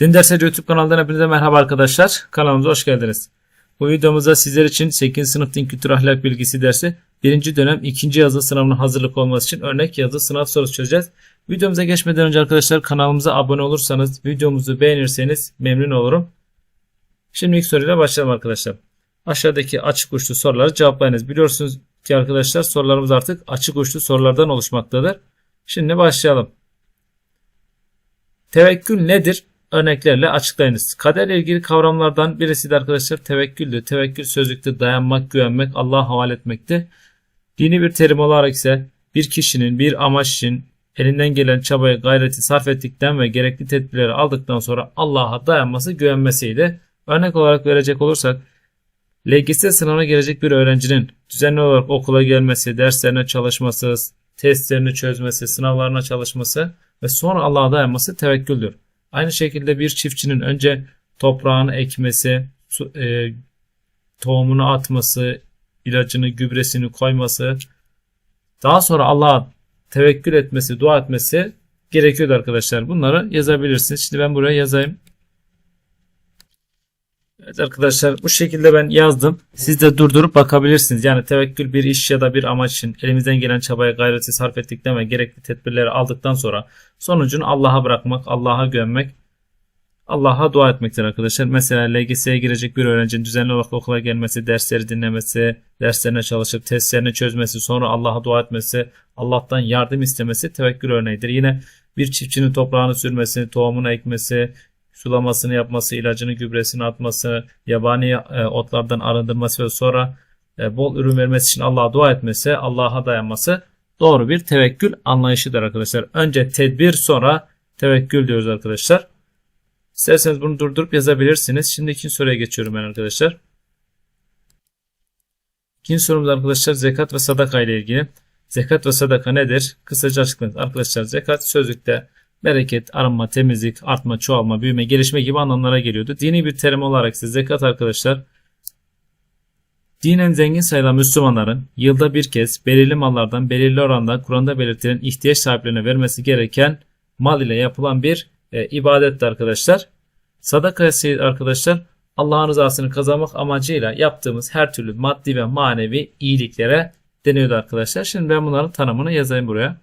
Din Dersleri YouTube kanalından hepinize merhaba arkadaşlar. Kanalımıza hoş geldiniz. Bu videomuzda sizler için 8. sınıf din kültür ahlak bilgisi dersi 1. dönem 2. yazı sınavına hazırlık olması için örnek yazı sınav sorusu çözeceğiz. Videomuza geçmeden önce arkadaşlar kanalımıza abone olursanız videomuzu beğenirseniz memnun olurum. Şimdi ilk soruyla başlayalım arkadaşlar. Aşağıdaki açık uçlu soruları cevaplayınız. Biliyorsunuz ki arkadaşlar sorularımız artık açık uçlu sorulardan oluşmaktadır. Şimdi başlayalım. Tevekkül nedir? Örneklerle açıklayınız. Kaderle ilgili kavramlardan birisi de arkadaşlar tevekküldür. Tevekkül sözlükte dayanmak, güvenmek, Allah'a havale etmekti. Dini bir terim olarak ise bir kişinin bir amaç için elinden gelen çabayı, gayreti sarf ettikten ve gerekli tedbirleri aldıktan sonra Allah'a dayanması, güvenmesiydi. Örnek olarak verecek olursak LGS sınavına gelecek bir öğrencinin düzenli olarak okula gelmesi, derslerine çalışması, testlerini çözmesi, sınavlarına çalışması ve sonra Allah'a dayanması tevekküldür. Aynı şekilde bir çiftçinin önce toprağını ekmesi, su- e, tohumunu atması, ilacını, gübresini koyması, daha sonra Allah'a tevekkül etmesi, dua etmesi gerekiyordu arkadaşlar. Bunları yazabilirsiniz. Şimdi ben buraya yazayım. Evet arkadaşlar bu şekilde ben yazdım. Siz de durdurup bakabilirsiniz. Yani tevekkül bir iş ya da bir amaç için elimizden gelen çabaya gayreti sarf ettikten ve gerekli tedbirleri aldıktan sonra sonucunu Allah'a bırakmak, Allah'a güvenmek, Allah'a dua etmektir arkadaşlar. Mesela LGS'ye girecek bir öğrencinin düzenli olarak okula gelmesi, dersleri dinlemesi, derslerine çalışıp testlerini çözmesi, sonra Allah'a dua etmesi, Allah'tan yardım istemesi tevekkül örneğidir. Yine bir çiftçinin toprağını sürmesi, tohumunu ekmesi, sulamasını yapması, ilacını, gübresini atması, yabani e, otlardan arındırması ve sonra e, bol ürün vermesi için Allah'a dua etmesi, Allah'a dayanması doğru bir tevekkül anlayışıdır arkadaşlar. Önce tedbir sonra tevekkül diyoruz arkadaşlar. İsterseniz bunu durdurup yazabilirsiniz. Şimdi ikinci soruya geçiyorum ben arkadaşlar. İkinci sorumuz arkadaşlar zekat ve sadaka ile ilgili. Zekat ve sadaka nedir? Kısaca açıklayın. Arkadaşlar zekat sözlükte bereket, arınma, temizlik, artma, çoğalma, büyüme, gelişme gibi anlamlara geliyordu. Dini bir terim olarak ise zekat arkadaşlar dinen zengin sayılan Müslümanların yılda bir kez belirli mallardan belirli oranda Kur'an'da belirtilen ihtiyaç sahiplerine vermesi gereken mal ile yapılan bir e, ibadettir arkadaşlar. Sadaka ise arkadaşlar Allah'ın rızasını kazanmak amacıyla yaptığımız her türlü maddi ve manevi iyiliklere deniyordu arkadaşlar. Şimdi ben bunların tanımını yazayım buraya.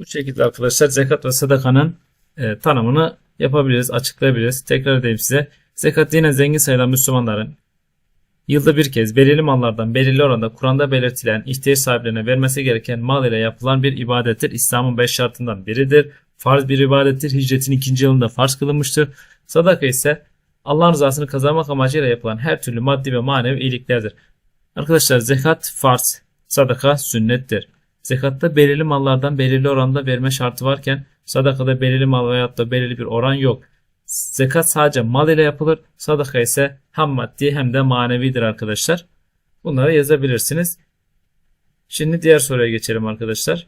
Bu şekilde arkadaşlar zekat ve sadakanın e, tanımını yapabiliriz, açıklayabiliriz. Tekrar edeyim size. Zekat yine zengin sayılan Müslümanların yılda bir kez belirli mallardan belirli oranda Kur'an'da belirtilen ihtiyaç sahiplerine vermesi gereken mal ile yapılan bir ibadettir. İslam'ın beş şartından biridir. Farz bir ibadettir. Hicretin ikinci yılında farz kılınmıştır. Sadaka ise Allah'ın rızasını kazanmak amacıyla yapılan her türlü maddi ve manevi iyiliklerdir. Arkadaşlar zekat farz, sadaka sünnettir. Zekatta belirli mallardan belirli oranda verme şartı varken sadakada belirli mal veyahut da belirli bir oran yok. Zekat sadece mal ile yapılır. Sadaka ise hem maddi hem de manevidir arkadaşlar. Bunları yazabilirsiniz. Şimdi diğer soruya geçelim arkadaşlar.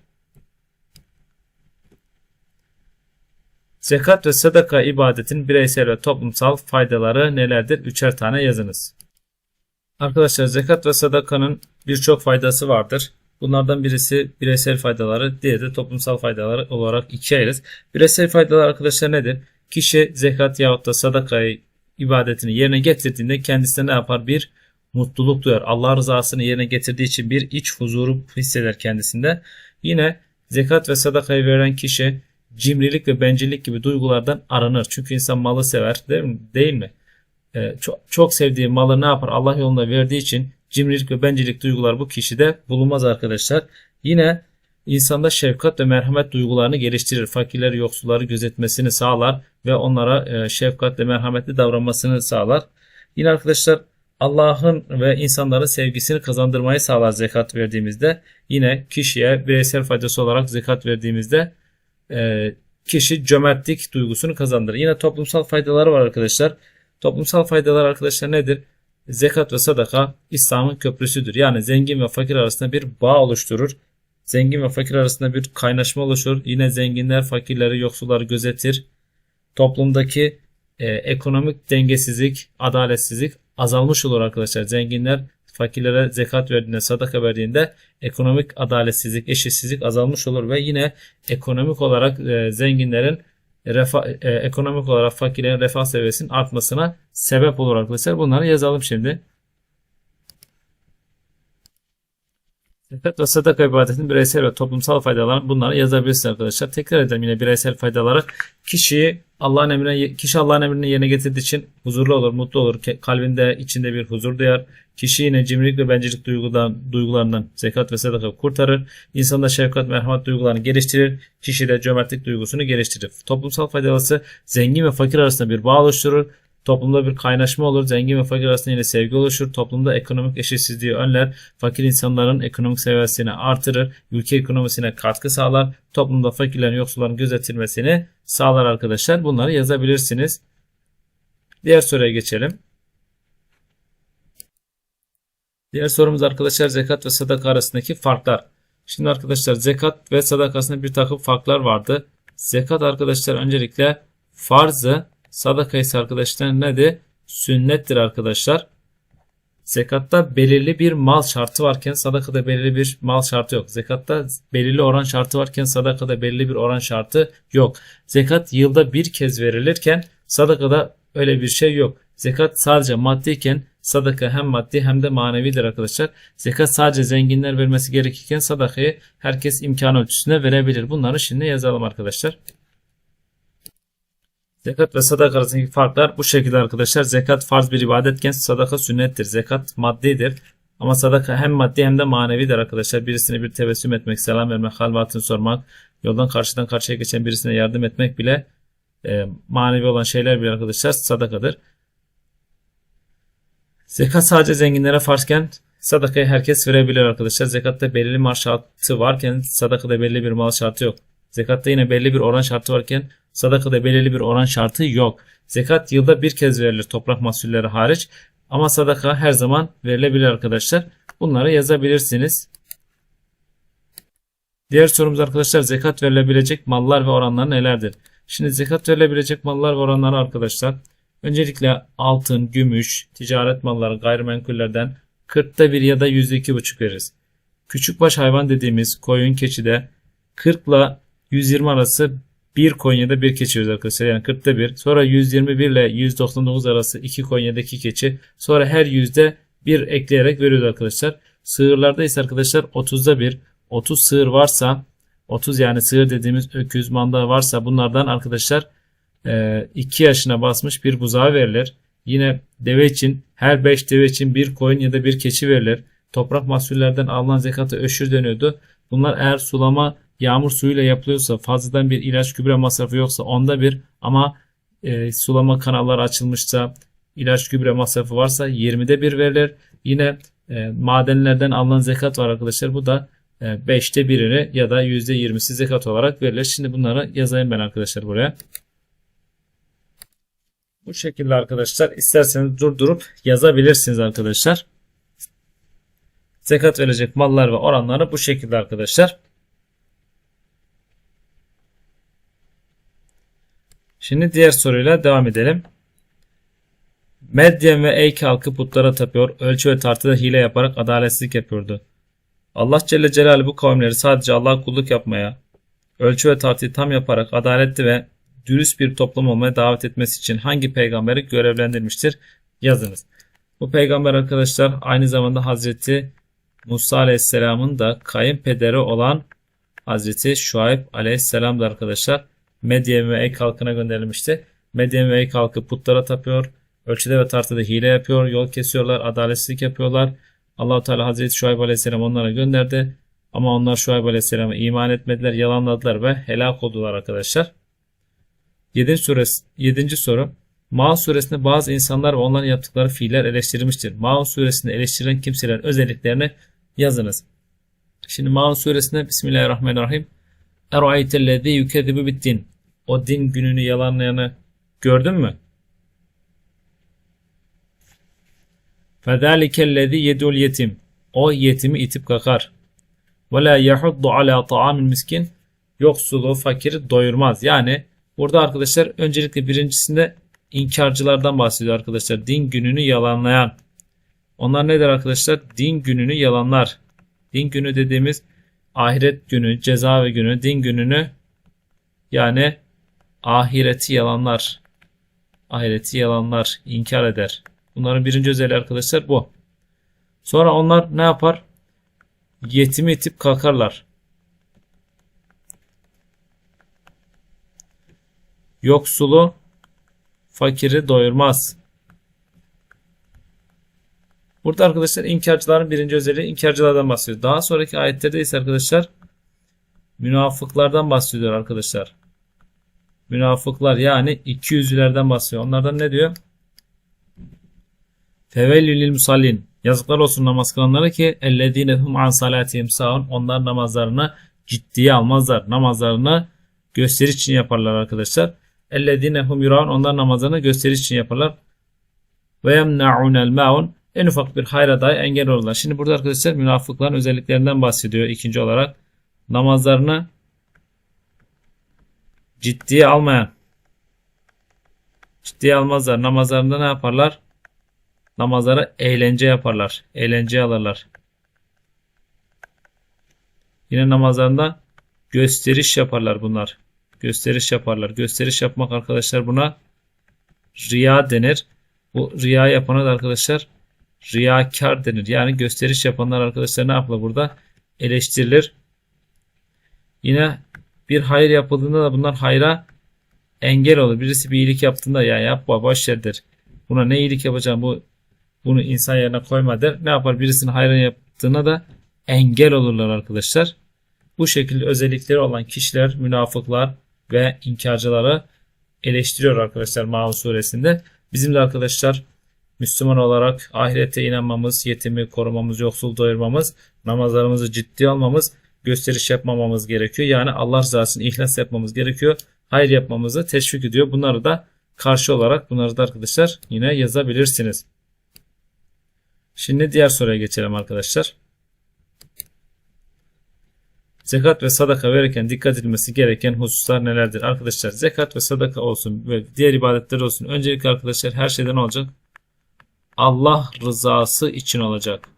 Zekat ve sadaka ibadetin bireysel ve toplumsal faydaları nelerdir? Üçer tane yazınız. Arkadaşlar zekat ve sadakanın birçok faydası vardır. Bunlardan birisi bireysel faydaları, diğeri de toplumsal faydaları olarak ikiye ayırırız. Bireysel faydalar arkadaşlar nedir? Kişi zekat yahut da sadakayı ibadetini yerine getirdiğinde kendisine ne yapar? Bir mutluluk duyar. Allah rızasını yerine getirdiği için bir iç huzuru hisseder kendisinde. Yine zekat ve sadakayı veren kişi cimrilik ve bencillik gibi duygulardan aranır. Çünkü insan malı sever değil mi? Değil mi? Ee, çok, çok sevdiği malı ne yapar? Allah yolunda verdiği için cimrilik ve bencillik duygular bu kişide bulunmaz arkadaşlar. Yine insanda şefkat ve merhamet duygularını geliştirir. Fakirleri, yoksulları gözetmesini sağlar ve onlara e, şefkat ve merhametli davranmasını sağlar. Yine arkadaşlar Allah'ın ve insanların sevgisini kazandırmayı sağlar zekat verdiğimizde. Yine kişiye bireysel faydası olarak zekat verdiğimizde e, kişi cömertlik duygusunu kazandırır. Yine toplumsal faydaları var arkadaşlar. Toplumsal faydalar arkadaşlar nedir? Zekat ve sadaka İslam'ın köprüsüdür. Yani zengin ve fakir arasında bir bağ oluşturur. Zengin ve fakir arasında bir kaynaşma oluşur. Yine zenginler fakirleri, yoksulları gözetir. Toplumdaki e, ekonomik dengesizlik, adaletsizlik azalmış olur arkadaşlar. Zenginler fakirlere zekat verdiğinde, sadaka verdiğinde ekonomik adaletsizlik, eşitsizlik azalmış olur ve yine ekonomik olarak e, zenginlerin refah, e, ekonomik olarak fakirlerin refah seviyesinin artmasına sebep olur arkadaşlar. Bunları yazalım şimdi. Zekat ve sadaka ibadetinin bireysel ve toplumsal faydalarını bunları yazabilirsiniz arkadaşlar. Tekrar edelim yine bireysel faydaları. Kişiyi Allah'ın emrine, kişi Allah'ın emrini yerine getirdiği için huzurlu olur, mutlu olur. Kalbinde, içinde bir huzur duyar. Kişi yine cimrilik ve bencillik duygularından, duygularından zekat ve sadaka kurtarır. İnsanda şefkat, merhamet duygularını geliştirir. Kişi de cömertlik duygusunu geliştirir. Toplumsal faydalısı zengin ve fakir arasında bir bağ oluşturur. Toplumda bir kaynaşma olur. Zengin ve fakir arasında yine sevgi oluşur. Toplumda ekonomik eşitsizliği önler. Fakir insanların ekonomik seviyesini artırır. Ülke ekonomisine katkı sağlar. Toplumda fakirlerin yoksulların gözetilmesini sağlar arkadaşlar. Bunları yazabilirsiniz. Diğer soruya geçelim. Diğer sorumuz arkadaşlar zekat ve sadaka arasındaki farklar. Şimdi arkadaşlar zekat ve sadaka arasında bir takım farklar vardı. Zekat arkadaşlar öncelikle farzı Sadaka ise arkadaşlar nedir? Sünnettir arkadaşlar. Zekatta belirli bir mal şartı varken sadakada belirli bir mal şartı yok. Zekatta belirli oran şartı varken sadakada belirli bir oran şartı yok. Zekat yılda bir kez verilirken sadakada öyle bir şey yok. Zekat sadece maddiyken sadaka hem maddi hem de manevidir arkadaşlar. Zekat sadece zenginler vermesi gerekirken sadakayı herkes imkan ölçüsünde verebilir. Bunları şimdi yazalım arkadaşlar. Zekat ve sadaka arasındaki farklar bu şekilde arkadaşlar. Zekat farz bir ibadetken sadaka sünnettir. Zekat maddidir. Ama sadaka hem maddi hem de manevidir arkadaşlar. Birisine bir tebessüm etmek, selam vermek, halvatını sormak, yoldan karşıdan karşıya geçen birisine yardım etmek bile e, manevi olan şeyler bile arkadaşlar sadakadır. Zekat sadece zenginlere farzken sadakayı herkes verebilir arkadaşlar. Zekatta belirli mal şartı varken sadakada belirli bir mal şartı yok. Zekatta yine belli bir oran şartı varken sadakada belirli bir oran şartı yok. Zekat yılda bir kez verilir toprak mahsulleri hariç ama sadaka her zaman verilebilir arkadaşlar. Bunları yazabilirsiniz. Diğer sorumuz arkadaşlar zekat verilebilecek mallar ve oranları nelerdir? Şimdi zekat verilebilecek mallar ve oranları arkadaşlar öncelikle altın, gümüş, ticaret malları, gayrimenkullerden 40'ta 1 ya da %2,5 veririz. Küçükbaş hayvan dediğimiz koyun, keçide 40 ile 120 arası bir Konya'da bir keçi veriyoruz arkadaşlar. Yani 40'ta 1. Sonra 121 ile 199 arası 2 Konya'daki keçi. Sonra her yüzde bir ekleyerek veriyoruz arkadaşlar. Sığırlarda ise arkadaşlar 30'da 1. 30 sığır varsa 30 yani sığır dediğimiz öküz manda varsa bunlardan arkadaşlar 2 yaşına basmış bir buzağı verilir. Yine deve için her 5 deve için bir koyun ya da bir keçi verilir. Toprak mahsullerden alınan zekatı öşür dönüyordu. Bunlar eğer sulama yağmur suyuyla yapılıyorsa fazladan bir ilaç gübre masrafı yoksa onda bir ama e, sulama kanalları açılmışsa ilaç gübre masrafı varsa 20'de bir verilir. Yine e, madenlerden alınan zekat var arkadaşlar. Bu da e, 5'te birini ya da %20'si zekat olarak verilir. Şimdi bunları yazayım ben arkadaşlar buraya. Bu şekilde arkadaşlar isterseniz durdurup yazabilirsiniz arkadaşlar. Zekat verecek mallar ve oranları bu şekilde arkadaşlar. Şimdi diğer soruyla devam edelim. Medyen ve Eyk halkı putlara tapıyor, ölçü ve tartıda hile yaparak adaletsizlik yapıyordu. Allah Celle Celaluhu bu kavimleri sadece Allah'a kulluk yapmaya, ölçü ve tartıyı tam yaparak adaletli ve dürüst bir toplum olmaya davet etmesi için hangi peygamberi görevlendirmiştir? Yazınız. Bu peygamber arkadaşlar aynı zamanda Hazreti Musa Aleyhisselam'ın da kayınpederi olan Hazreti Şuayb Aleyhisselam'dı arkadaşlar. Medyen ve Ek halkına gönderilmişti. Medyen ve Ek halkı putlara tapıyor. Ölçüde ve tartıda hile yapıyor. Yol kesiyorlar. Adaletsizlik yapıyorlar. allah Teala Hazreti Şuayb Aleyhisselam onlara gönderdi. Ama onlar Şuayb Aleyhisselam'a iman etmediler, yalanladılar ve helak oldular arkadaşlar. 7. suresi 7. soru. Maun suresinde bazı insanlar ve onların yaptıkları fiiller eleştirilmiştir. Maun suresinde eleştirilen kimselerin özelliklerini yazınız. Şimdi Maun suresinde Bismillahirrahmanirrahim. Ero'aytellezi yükezibu bittin. O din gününü yalanlayanı gördün mü? Fezâlikellezî yedul yetim. O yetimi itip kakar. La yahuddu ala ta'amil miskin. Yoksulu, fakiri doyurmaz. Yani burada arkadaşlar öncelikle birincisinde inkarcılardan bahsediyor arkadaşlar. Din gününü yalanlayan. Onlar nedir arkadaşlar? Din gününü yalanlar. Din günü dediğimiz ahiret günü, ceza ve günü, din gününü yani ahireti yalanlar. Ahireti yalanlar, inkar eder. Bunların birinci özelliği arkadaşlar bu. Sonra onlar ne yapar? Yetimi itip kalkarlar. Yoksulu fakiri doyurmaz. Burada arkadaşlar inkarcıların birinci özelliği inkarcılardan bahsediyor. Daha sonraki ayetlerde ise arkadaşlar münafıklardan bahsediyor arkadaşlar. Münafıklar yani iki yüzlülerden bahsediyor. Onlardan ne diyor? Fevellül musallin. Yazıklar olsun namaz kılanlara ki ellezine hum an salatihim sahun. Onlar namazlarını ciddiye almazlar. Namazlarını gösteriş için yaparlar arkadaşlar. Ellezine hum yuraun. Onlar namazlarını gösteriş için yaparlar. Ve yemna'unel maun. En ufak bir hayra dahi engel olurlar. Şimdi burada arkadaşlar münafıkların özelliklerinden bahsediyor ikinci olarak. Namazlarını ciddiye almayan. Ciddiye almazlar. Namazlarında ne yaparlar? Namazlara eğlence yaparlar. Eğlence alırlar. Yine namazlarında gösteriş yaparlar bunlar. Gösteriş yaparlar. Gösteriş yapmak arkadaşlar buna riya denir. Bu riya yapana da arkadaşlar riyakar denir. Yani gösteriş yapanlar arkadaşlar ne yapılır burada? Eleştirilir. Yine bir hayır yapıldığında da bunlar hayra engel olur. Birisi bir iyilik yaptığında ya yapma boş yerdir. Buna ne iyilik yapacağım bu bunu insan yerine koyma der. Ne yapar? Birisinin hayrını yaptığına da engel olurlar arkadaşlar. Bu şekilde özellikleri olan kişiler, münafıklar ve inkarcıları eleştiriyor arkadaşlar Maun suresinde. Bizim de arkadaşlar Müslüman olarak ahirete inanmamız, yetimi korumamız, yoksul doyurmamız, namazlarımızı ciddi almamız, gösteriş yapmamamız gerekiyor. Yani Allah rızası için ihlas yapmamız gerekiyor. Hayır yapmamızı teşvik ediyor. Bunları da karşı olarak bunları da arkadaşlar yine yazabilirsiniz. Şimdi diğer soruya geçelim arkadaşlar. Zekat ve sadaka verirken dikkat edilmesi gereken hususlar nelerdir? Arkadaşlar zekat ve sadaka olsun ve diğer ibadetler olsun. Öncelikle arkadaşlar her şeyden olacak. Allah rızası için olacak.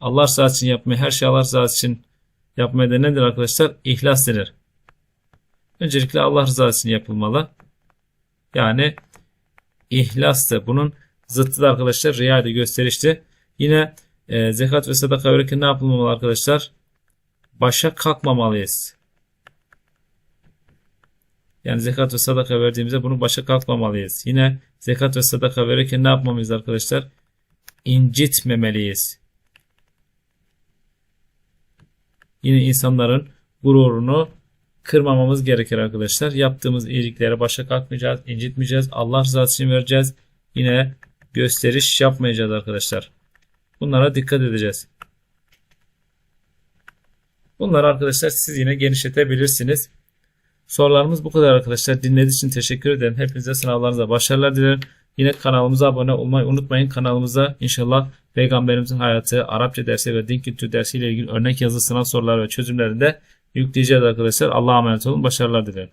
Allah rızası için yapmayı, her şey Allah rızası için yapmaya da nedir arkadaşlar? İhlas denir. Öncelikle Allah rızası için yapılmalı. Yani ihlas da bunun zıttı da arkadaşlar riyaydı gösterişti. Yine e, zekat ve sadaka verirken ne yapılmamalı arkadaşlar? Başa kalkmamalıyız. Yani zekat ve sadaka verdiğimizde bunu başa kalkmamalıyız. Yine zekat ve sadaka verirken ne yapmamız arkadaşlar? İncitmemeliyiz. Yine insanların gururunu kırmamamız gerekir arkadaşlar. Yaptığımız iyiliklere başa kalkmayacağız, incitmeyeceğiz. Allah rızası için vereceğiz. Yine gösteriş yapmayacağız arkadaşlar. Bunlara dikkat edeceğiz. Bunları arkadaşlar siz yine genişletebilirsiniz. Sorularımız bu kadar arkadaşlar. Dinlediğiniz için teşekkür ederim. Hepinize sınavlarınıza başarılar dilerim. Yine kanalımıza abone olmayı unutmayın. Kanalımıza inşallah Peygamberimizin hayatı, Arapça dersi ve din kültürü dersi ile ilgili örnek yazılı sınav soruları ve çözümlerini de yükleyeceğiz arkadaşlar. Allah'a emanet olun. Başarılar dilerim.